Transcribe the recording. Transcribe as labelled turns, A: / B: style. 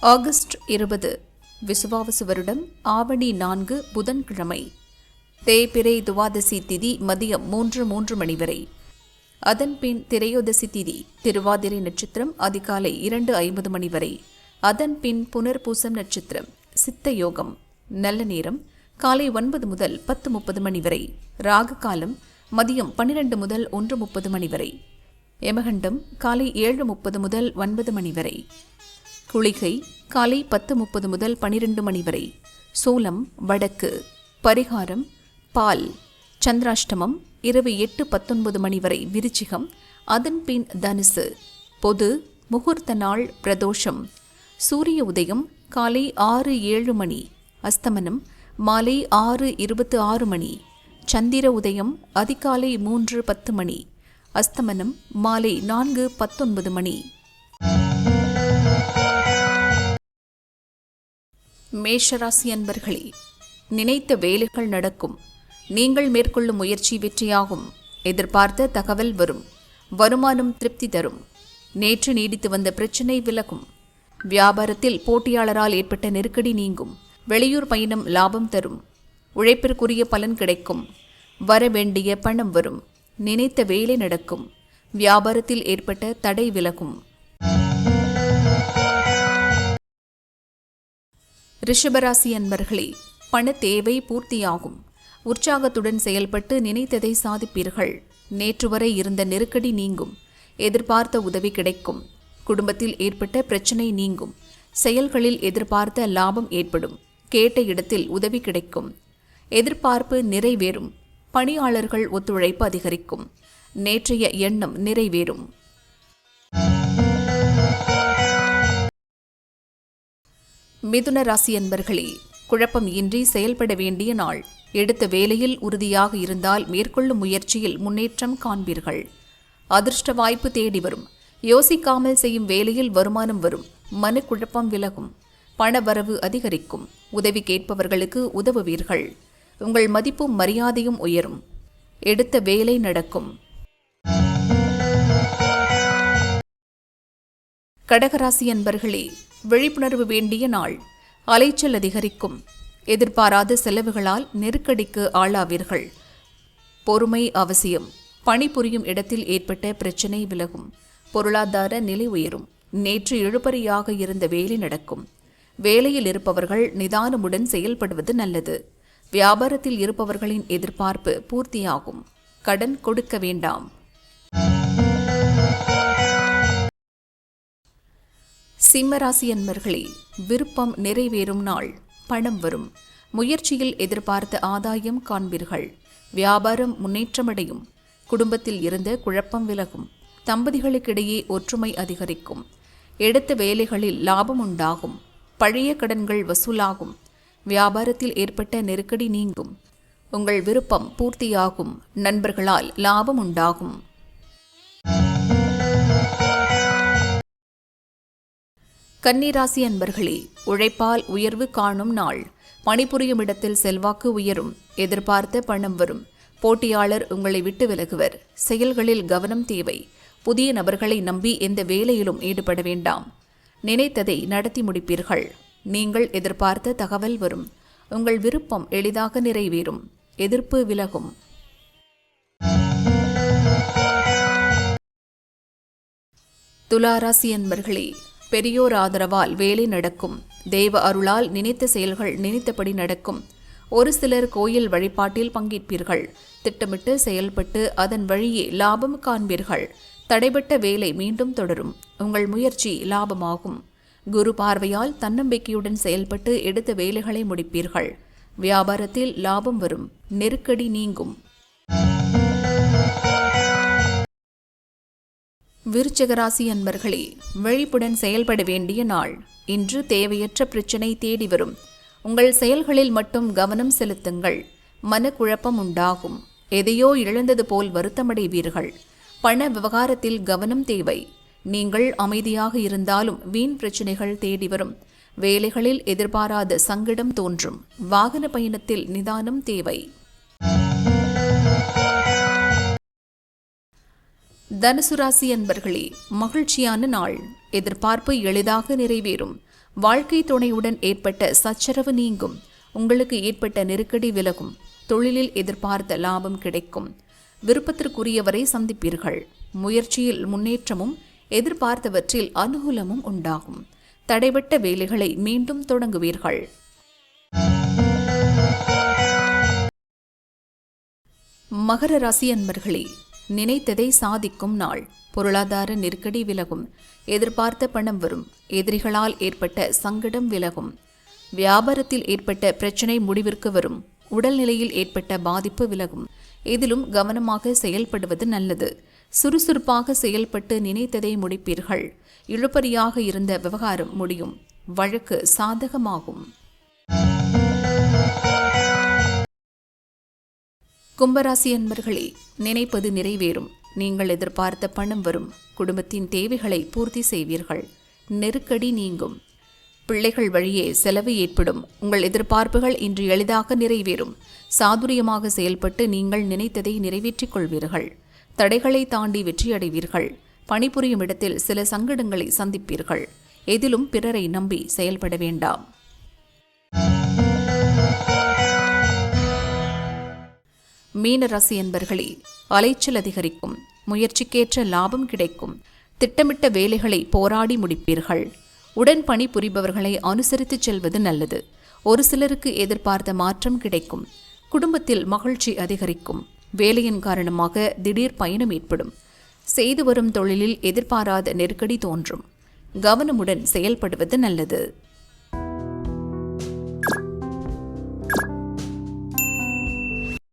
A: August இருபது விசுவாவசு வருடம் ஆவணி நான்கு புதன்கிழமை. தேய்பிரை துவாதசி திதி மதியம் மூன்று மூன்று மணி வரை. அதன்பின் திரையோதசி திதி திருவாதிரை நட்சத்திரம் அதிகாலை இரண்டு ஐம்பது மணி வரை. அதன்பின் புனர்பூசம் நட்சத்திரம் சித்த யோகம். நல்ல நேரம் காலை ஒன்பது முதல் பத்து முப்பது மணி வரை. ராகு காலம் மதியம் பன்னிரண்டு முதல் ஒன்று முப்பது மணி வரை. யமகண்டம் காலை ஏழு முப்பது முதல் ஒன்பது மணி வரை. குளிகை காலை பத்து முப்பது முதல் பனிரெண்டு மணி வரை. சூலம் வடக்கு. பரிகாரம் பால். சந்திராஷ்டமம் இரவு எட்டு பத்தொன்பது மணி வரை விருச்சிகம். அதன் பின் தனுசு. பொது முகூர்த்த நாள் பிரதோஷம். சூரிய உதயம் காலை ஆறு ஏழு மணி. அஸ்தமனம் மாலை ஆறு இருபத்து ஆறு மணி. சந்திர உதயம் அதிகாலை மூன்று பத்து மணி. அஸ்தமனம் மாலை நான்கு பத்தொன்பது மணி. மேஷராசி அன்பர்களே நினைத்த வேலைகள் நடக்கும். நீங்கள் மேற்கொள்ளும் முயற்சி வெற்றியாகும். எதிர்பார்த்த தகவல் வரும். வருமானம் திருப்தி தரும். நேற்று நீடித்து வந்த பிரச்சினை விலகும். வியாபாரத்தில் போட்டியாளரால் ஏற்பட்ட நெருக்கடி நீங்கும். வெளியூர் பயணம் லாபம் தரும். உழைப்பிற்குரிய பலன் கிடைக்கும். வர வேண்டிய பணம் வரும். நினைத்த வேலை நடக்கும். வியாபாரத்தில் ஏற்பட்ட தடை விலகும். ரிஷபராசி அன்பர்களே பண தேவை பூர்த்தியாகும். உற்சாகத்துடன் செயல்பட்டு நினைத்ததை சாதிப்பீர்கள். நேற்று வரை இருந்த நெருக்கடி நீங்கும். எதிர்பார்த்த உதவி கிடைக்கும். குடும்பத்தில் ஏற்பட்ட பிரச்சனை நீங்கும். செயல்களில் எதிர்பார்த்த லாபம் ஏற்படும். கேட்ட இடத்தில் உதவி கிடைக்கும். எதிர்பார்ப்பு நிறைவேறும். பணியாளர்கள் ஒத்துழைப்பு அதிகரிக்கும். நேற்றைய எண்ணம் நிறைவேறும். மிதுன ராசி அன்பர்களே குழப்பம் இன்றி செயல்பட வேண்டிய நாள். எடுத்த வேலையில் உறுதியாக இருந்தால் மேற்கொள்ளும் முயற்சியில் முன்னேற்றம் காண்பீர்கள். அதிர்ஷ்ட வாய்ப்பு தேடி வரும். யோசிக்காமல் செய்யும் வேலையில் வருமானம் வரும். மனு குழப்பம் விலகும். பண வரவு அதிகரிக்கும். உதவி கேட்பவர்களுக்கு உதவுவீர்கள். உங்கள் மதிப்பும் மரியாதையும் உயரும். எடுத்த வேலை நடக்கும். கடகராசி அன்பர்களே விழிப்புணர்வு வேண்டிய நாள். அலைச்சல் அதிகரிக்கும். எதிர்பாராத செலவுகளால் நெருக்கடிக்கு ஆளாவீர்கள். பொறுமை அவசியம். பணிபுரியும் இடத்தில் ஏற்பட்ட பிரச்சினை விலகும். பொருளாதார நிலை உயரும். நேற்று இழுபறியாக இருந்த வேலை நடக்கும். வேலையில் இருப்பவர்கள் நிதானமுடன் செயல்படுவது நல்லது. வியாபாரத்தில் இருப்பவர்களின் எதிர்பார்ப்பு பூர்த்தியாகும். கடன் கொடுக்க வேண்டாம். சிம்மராசி அன்பர்களே விருப்பம் நிறைவேறும் நாள் பணம் வரும். முயற்சியில் எதிர்பார்த்த ஆதாயம் காண்பீர்கள். வியாபாரம் முன்னேற்றமடையும். குடும்பத்தில் இருந்த குழப்பம் விலகும். தம்பதிகளுக்கிடையே ஒற்றுமை அதிகரிக்கும். எடுத்த வேலைகளில் லாபம் உண்டாகும். பழைய கடன்கள் வசூலாகும். வியாபாரத்தில் ஏற்பட்ட நெருக்கடி நீங்கும். உங்கள் விருப்பம் பூர்த்தியாகும். நண்பர்களால் லாபம் உண்டாகும். கன்னிராசி அன்பர்களே உழைப்பால் உயர்வு காணும் நாள். பணிபுரியும் இடத்தில் செல்வாக்கு உயரும் எதிர்பார்த்த பணம் வரும். போட்டியாளர் உங்களை விட்டு விலகுவர். செயல்களில் கவனம் தேவை. புதிய நபர்களை நம்பி எந்த வேலையிலும் ஈடுபட வேண்டாம். நினைத்ததை நடத்தி முடிப்பீர்கள். நீங்கள் எதிர்பார்த்த தகவல் வரும். உங்கள் விருப்பம் எளிதாக நிறைவேறும். எதிர்ப்பு விலகும். துளாராசி அன்பர்களே பெரியோர் ஆதரவால் வேலை நடக்கும். தெய்வ அருளால் நினைத்த செயல்கள் நினைத்தபடி நடக்கும். ஒரு சிலர் கோயில் வழிபாட்டில் பங்கேற்பீர்கள். திட்டமிட்டு செயல்பட்டு அதன் வழியே லாபம் காண்பீர்கள். தடைபட்ட வேலை மீண்டும் தொடரும். உங்கள் முயற்சி லாபமாகும். குரு பார்வையால் தன்னம்பிக்கையுடன் செயல்பட்டு எடுத்த வேலைகளை முடிப்பீர்கள். வியாபாரத்தில் லாபம் வரும். நெருக்கடி நீங்கும். விருச்சகராசி அன்பர்களே விழிப்புடன் செயல்பட வேண்டிய நாள். இன்று தேவையற்ற பிரச்சினை தேடி வரும். உங்கள் செயல்களில் மட்டும் கவனம் செலுத்துங்கள். மனக்குழப்பம் உண்டாகும். எதையோ இழந்தது போல் வருத்தமடைவீர்கள். பண விவகாரத்தில் கவனம் தேவை. நீங்கள் அமைதியாக இருந்தாலும் வீண் பிரச்சனைகள் தேடி வரும். வேலைகளில் எதிர்பாராத சங்கடம் தோன்றும். வாகன பயணத்தில் நிதானம் தேவை. தனுசு ராசி அன்பர்களே மகிழ்ச்சியான நாள். எதிர்பார்ப்பு எளிதாக நிறைவேறும். வாழ்க்கை துணையுடன் ஏற்பட்ட சச்சரவு நீங்கும். உங்களுக்கு ஏற்பட்ட நெருக்கடி விலகும். தொழிலில் எதிர்பார்த்த லாபம் கிடைக்கும். விருப்பத்திற்குரியவரை சந்திப்பீர்கள். முயற்சியில் முன்னேற்றமும் எதிர்பார்த்தவற்றில் அனுகூலமும் உண்டாகும். தடைபட்ட வேலைகளை மீண்டும் தொடங்குவீர்கள். மகர ராசி அன்பர்களே நினைத்ததை சாதிக்கும் நாள். பொருளாதார நெருக்கடி விலகும். எதிர்பார்த்த பணம் வரும். எதிரிகளால் ஏற்பட்ட சங்கடம் விலகும். வியாபாரத்தில் ஏற்பட்ட பிரச்சனை முடிவிற்கு வரும். உடல்நிலையில் ஏற்பட்ட பாதிப்பு விலகும். இதிலும் கவனமாக செயல்படுவது நல்லது. சுறுசுறுப்பாக செயல்பட்டு நினைத்ததை முடிப்பீர்கள். இழுபறியாக இருந்த விவகாரம் முடியும். வழக்கு சாதகமாகும். கும்பராசி அன்பர்களே நினைப்பது நிறைவேறும். நீங்கள் எதிர்பார்த்த பணம் வரும். குடும்பத்தின் தேவைகளை பூர்த்தி செய்வீர்கள். நெருக்கடி நீங்கும். பிள்ளைகள் வழியே செலவு ஏற்படும். உங்கள் எதிர்பார்ப்புகள் இன்று எளிதாக நிறைவேறும். சாதுரியமாக செயல்பட்டு நீங்கள் நினைத்ததை நிறைவேற்றிக் கொள்வீர்கள். தடைகளை தாண்டி வெற்றியடைவீர்கள். பணிபுரியும் இடத்தில் சில சங்கடங்களை சந்திப்பீர்கள். எதிலும் பிறரை நம்பி செயல்பட வேண்டாம். மீனராசி என்பர்களே அலைச்சல் அதிகரிக்கும் முயற்சிக்கேற்ற லாபம் கிடைக்கும். திட்டமிட்ட வேலைகளை போராடி முடிப்பீர்கள். உடன் பணி புரிபவர்களை அனுசரித்து செல்வது நல்லது. ஒரு சிலருக்கு எதிர்பார்த்த மாற்றம் கிடைக்கும். குடும்பத்தில் மகிழ்ச்சி அதிகரிக்கும். வேலையின் காரணமாக திடீர் பயணம் ஏற்படும். செய்து வரும் தொழிலில் எதிர்பாராத நெருக்கடி தோன்றும். கவனமுடன் செயல்படுவது நல்லது.